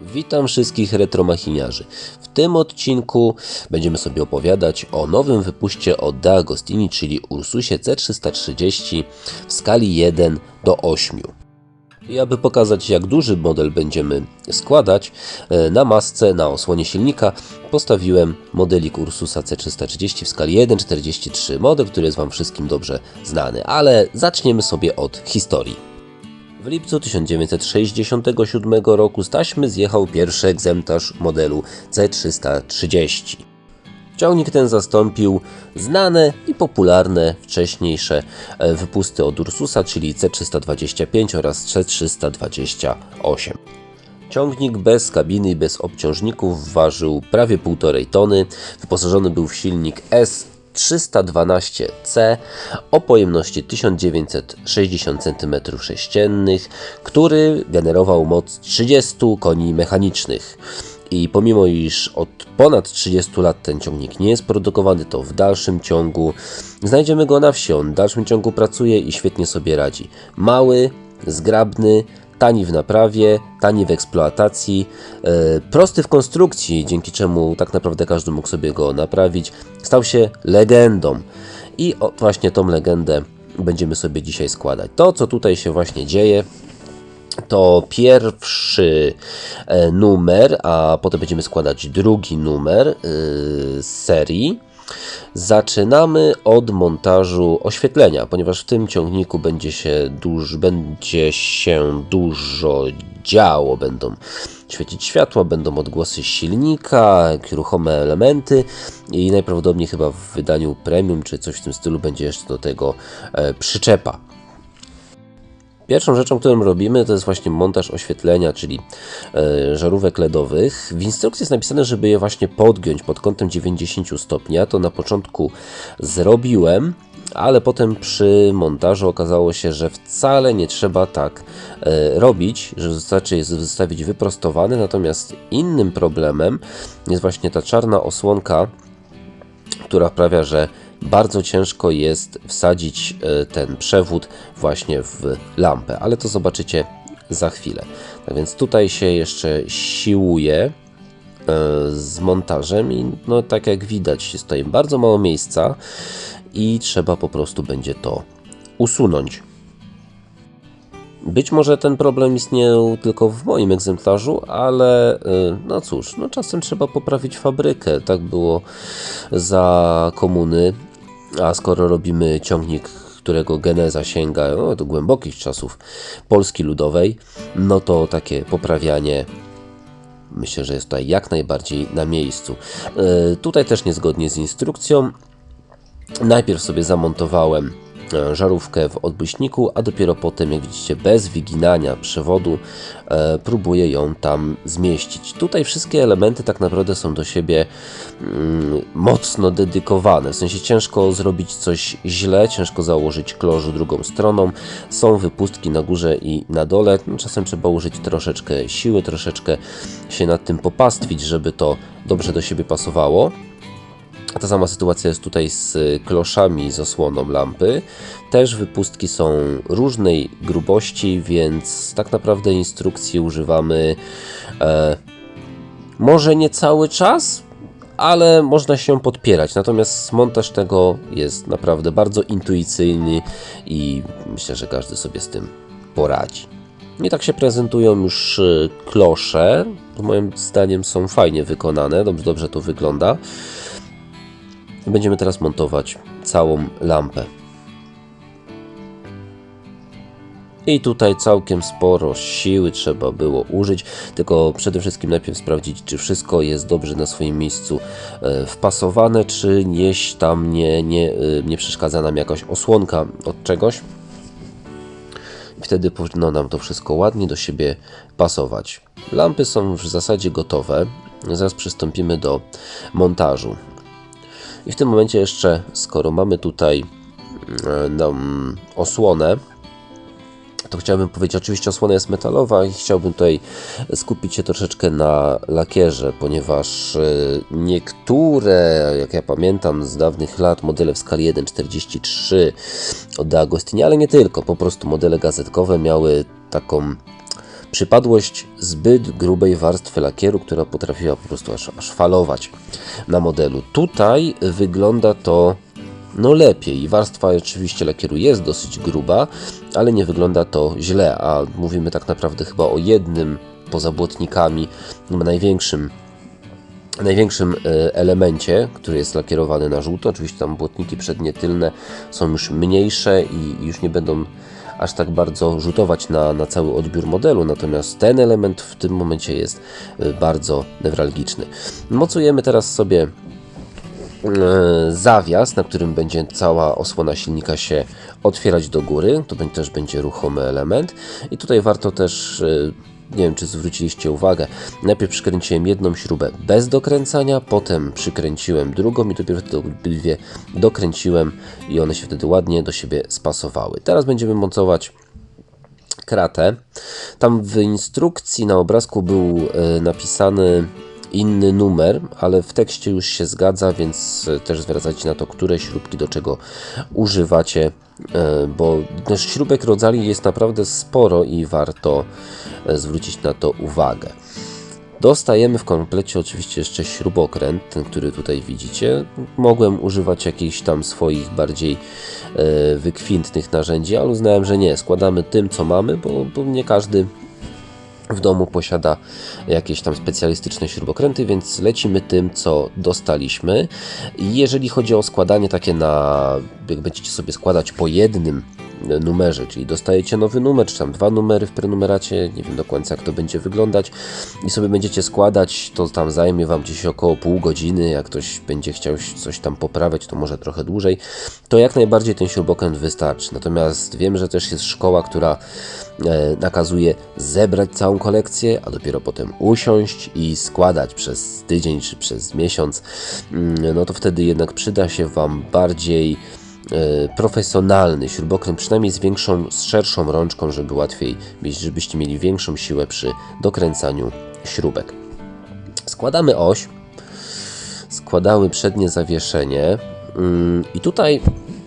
Witam wszystkich retromachiniarzy. W tym odcinku będziemy sobie opowiadać o nowym wypuście od De Agostini, czyli Ursusie C330 w skali 1 do 8. I aby pokazać jak duży model będziemy składać, e, na masce, na osłonie silnika postawiłem modelik Ursusa C330 w skali 1.43. Model, który jest Wam wszystkim dobrze znany, ale zaczniemy sobie od historii. W lipcu 1967 roku z taśmy zjechał pierwszy egzemplarz modelu C330. Ciągnik ten zastąpił znane i popularne wcześniejsze e, wypusty od Ursusa, czyli C325 oraz C328. Ciągnik bez kabiny i bez obciążników ważył prawie 1,5 tony. Wyposażony był w silnik S 312C o pojemności 1960 cm3, który generował moc 30 koni mechanicznych. I pomimo iż od ponad 30 lat ten ciągnik nie jest produkowany, to w dalszym ciągu znajdziemy go na wsi. On w dalszym ciągu pracuje i świetnie sobie radzi. Mały, zgrabny, tani w naprawie, tani w eksploatacji, e, prosty w konstrukcji, dzięki czemu tak naprawdę każdy mógł sobie go naprawić, stał się legendą. I właśnie tą legendę będziemy sobie dzisiaj składać. To, co tutaj się właśnie dzieje, to pierwszy e, numer, a potem będziemy składać drugi numer z serii. Zaczynamy od montażu oświetlenia, ponieważ w tym ciągniku będzie się, duż, będzie się dużo działo. Będą świecić światła, będą odgłosy silnika, ruchome elementy i najprawdopodobniej chyba w wydaniu premium czy coś w tym stylu będzie jeszcze do tego e, przyczepa. Pierwszą rzeczą, którą robimy, to jest właśnie montaż oświetlenia, czyli e, żarówek LEDowych. W instrukcji jest napisane, żeby je właśnie podgiąć pod kątem 90 stopni. Ja to na początku zrobiłem, ale potem przy montażu okazało się, że wcale nie trzeba tak e, robić, że wystarczy je zostawić wyprostowane. Natomiast innym problemem jest właśnie ta czarna osłonka, która sprawia, że bardzo ciężko jest wsadzić e, ten przewód właśnie w lampę, ale to zobaczycie za chwilę. Tak więc tutaj się jeszcze siłuje e, z montażem i no tak jak widać tutaj bardzo mało miejsca i trzeba po prostu będzie to usunąć. Być może ten problem istniał tylko w moim egzemplarzu, ale y, no cóż, no czasem trzeba poprawić fabrykę. Tak było za komuny, a skoro robimy ciągnik, którego geneza sięga do głębokich czasów Polski Ludowej, no to takie poprawianie myślę, że jest tutaj jak najbardziej na miejscu. Y, tutaj też niezgodnie z instrukcją. Najpierw sobie zamontowałem E, żarówkę w odbyśniku, a dopiero potem, jak widzicie, bez wyginania przewodu e, próbuję ją tam zmieścić. Tutaj wszystkie elementy tak naprawdę są do siebie mm, mocno dedykowane, w sensie ciężko zrobić coś źle, ciężko założyć klożu drugą stroną, są wypustki na górze i na dole, no, czasem trzeba użyć troszeczkę siły, troszeczkę się nad tym popastwić, żeby to dobrze do siebie pasowało. Ta sama sytuacja jest tutaj z kloszami z osłoną lampy. Też wypustki są różnej grubości, więc tak naprawdę instrukcji używamy e, może nie cały czas, ale można się podpierać. Natomiast montaż tego jest naprawdę bardzo intuicyjny i myślę, że każdy sobie z tym poradzi. I tak się prezentują już e, klosze. Moim zdaniem są fajnie wykonane, dobrze, dobrze to wygląda. Będziemy teraz montować całą lampę. I tutaj całkiem sporo siły trzeba było użyć, tylko przede wszystkim najpierw sprawdzić, czy wszystko jest dobrze na swoim miejscu e, wpasowane, czy nieś tam nie, nie, e, nie przeszkadza nam jakaś osłonka od czegoś. I wtedy powinno nam to wszystko ładnie do siebie pasować. Lampy są w zasadzie gotowe. Zaraz przystąpimy do montażu. I w tym momencie jeszcze, skoro mamy tutaj no, osłonę, to chciałbym powiedzieć, oczywiście osłona jest metalowa i chciałbym tutaj skupić się troszeczkę na lakierze, ponieważ e, niektóre, jak ja pamiętam z dawnych lat, modele w skali 1.43 od Agostini, ale nie tylko, po prostu modele gazetkowe miały taką przypadłość zbyt grubej warstwy lakieru, która potrafiła po prostu aż, aż falować na modelu. Tutaj wygląda to no lepiej. Warstwa oczywiście lakieru jest dosyć gruba, ale nie wygląda to źle, a mówimy tak naprawdę chyba o jednym poza błotnikami, największym największym e, elemencie, który jest lakierowany na żółto. Oczywiście tam błotniki przednie, tylne są już mniejsze i już nie będą aż tak bardzo rzutować na, na cały odbiór modelu, natomiast ten element w tym momencie jest e, bardzo newralgiczny. Mocujemy teraz sobie e, zawias, na którym będzie cała osłona silnika się otwierać do góry. To też będzie ruchomy element. I tutaj warto też nie wiem czy zwróciliście uwagę, najpierw przykręciłem jedną śrubę bez dokręcania, potem przykręciłem drugą i dopiero wtedy obydwie dokręciłem i one się wtedy ładnie do siebie spasowały. Teraz będziemy mocować kratę. Tam w instrukcji na obrazku był e, napisany inny numer, ale w tekście już się zgadza, więc e, też zwracajcie na to, które śrubki do czego używacie, e, bo śrubek rodzali jest naprawdę sporo i warto e, zwrócić na to uwagę. Dostajemy w komplecie oczywiście jeszcze śrubokręt, ten, który tutaj widzicie. Mogłem używać jakichś tam swoich bardziej wykwintnych narzędzi, ale uznałem, że nie. Składamy tym, co mamy, bo, bo nie każdy w domu posiada jakieś tam specjalistyczne śrubokręty, więc lecimy tym, co dostaliśmy. Jeżeli chodzi o składanie takie na, jak będziecie sobie składać po jednym numerze, czyli dostajecie nowy numer, czy tam dwa numery w prenumeracie, nie wiem do końca jak to będzie wyglądać. I sobie będziecie składać, to tam zajmie Wam gdzieś około pół godziny, jak ktoś będzie chciał coś tam poprawiać, to może trochę dłużej, to jak najbardziej ten śrubokręt wystarczy. Natomiast wiem, że też jest szkoła, która e, nakazuje zebrać całą kolekcję, a dopiero potem usiąść i składać przez tydzień czy przez miesiąc, mm, no to wtedy jednak przyda się Wam bardziej profesjonalny śrubokręt, przynajmniej z większą, z szerszą rączką, żeby łatwiej, żebyście mieli większą siłę przy dokręcaniu śrubek. Składamy oś, składamy przednie zawieszenie. Mm, i tutaj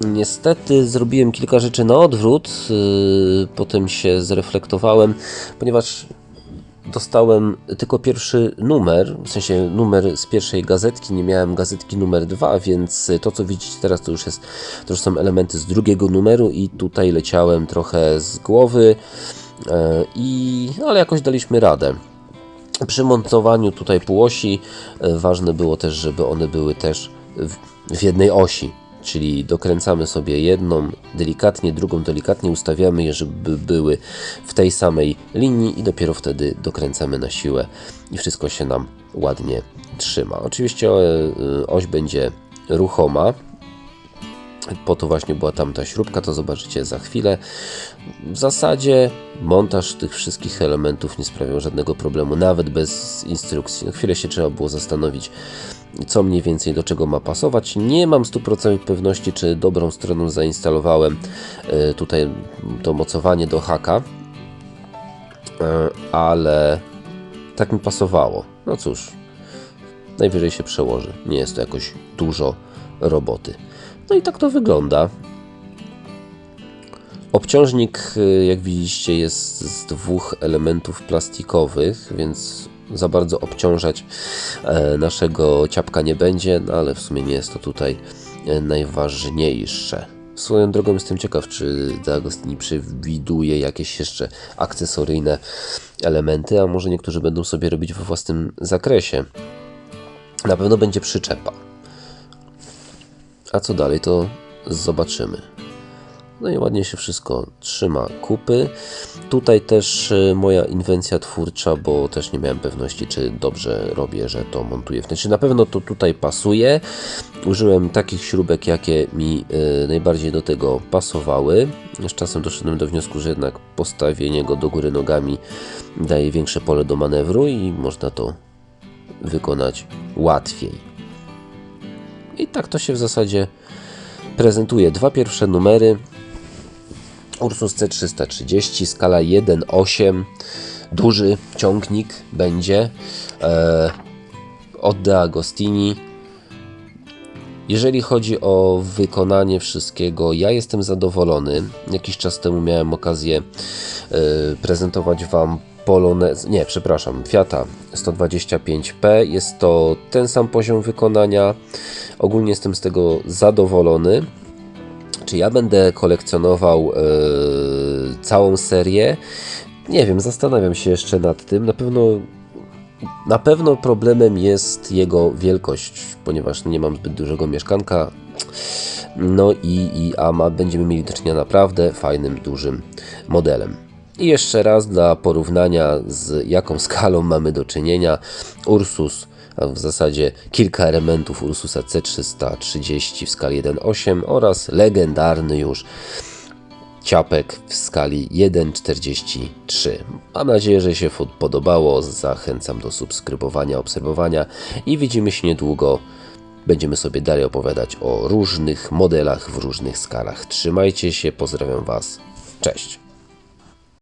niestety zrobiłem kilka rzeczy na odwrót, y, potem się zreflektowałem, ponieważ dostałem tylko pierwszy numer, w sensie numer z pierwszej gazetki, nie miałem gazetki numer dwa, więc to co widzicie teraz to już jest, to już są elementy z drugiego numeru i tutaj leciałem trochę z głowy e, i no, ale jakoś daliśmy radę. Przy montowaniu tutaj półosi e, ważne było też, żeby one były też w, w jednej osi, czyli dokręcamy sobie jedną delikatnie, drugą delikatnie, ustawiamy je, żeby były w tej samej linii i dopiero wtedy dokręcamy na siłę i wszystko się nam ładnie trzyma. Oczywiście e, oś będzie ruchoma, po to właśnie była tam ta śrubka, to zobaczycie za chwilę. W zasadzie montaż tych wszystkich elementów nie sprawiał żadnego problemu, nawet bez instrukcji. Na chwilę się trzeba było zastanowić, co mniej więcej do czego ma pasować. Nie mam 100% pewności, czy dobrą stroną zainstalowałem e, tutaj to mocowanie do haka, e, ale tak mi pasowało. No cóż, najwyżej się przełoży. Nie jest to jakoś dużo roboty. No i tak to wygląda. Obciążnik, e, jak widzicie, jest z dwóch elementów plastikowych, więc za bardzo obciążać e, naszego ciapka nie będzie, no ale w sumie nie jest to tutaj e, najważniejsze. Swoją drogą jestem ciekaw, czy D'Agostini przewiduje jakieś jeszcze akcesoryjne elementy, a może niektórzy będą sobie robić we własnym zakresie. Na pewno będzie przyczepa. A co dalej, to zobaczymy. No i ładnie się wszystko trzyma kupy. Tutaj też e, moja inwencja twórcza, bo też nie miałem pewności, czy dobrze robię, że to montuję. Znaczy na pewno to tutaj pasuje. Użyłem takich śrubek, jakie mi e, najbardziej do tego pasowały. Z czasem doszedłem do wniosku, że jednak postawienie go do góry nogami daje większe pole do manewru i można to wykonać łatwiej. I tak to się w zasadzie prezentuje. Dwa pierwsze numery Ursus C330, skala 1.8, duży ciągnik będzie e, od De Agostini. Jeżeli chodzi o wykonanie wszystkiego, ja jestem zadowolony. Jakiś czas temu miałem okazję e, prezentować Wam Polonez, nie, przepraszam, Fiata 125P. Jest to ten sam poziom wykonania. Ogólnie jestem z tego zadowolony. Czy ja będę kolekcjonował e, całą serię? Nie wiem, zastanawiam się jeszcze nad tym. Na pewno na pewno problemem jest jego wielkość, ponieważ nie mam zbyt dużego mieszkanka. No i, i a ma, będziemy mieli do czynienia naprawdę fajnym, dużym modelem. I jeszcze raz dla porównania z jaką skalą mamy do czynienia. Ursus, a w zasadzie kilka elementów Ursusa C330 w skali 1.8 oraz legendarny już ciapek w skali 1,43. Mam nadzieję, że się podobało. Zachęcam do subskrybowania, obserwowania i widzimy się niedługo. Będziemy sobie dalej opowiadać o różnych modelach w różnych skalach. Trzymajcie się, pozdrawiam Was. Cześć.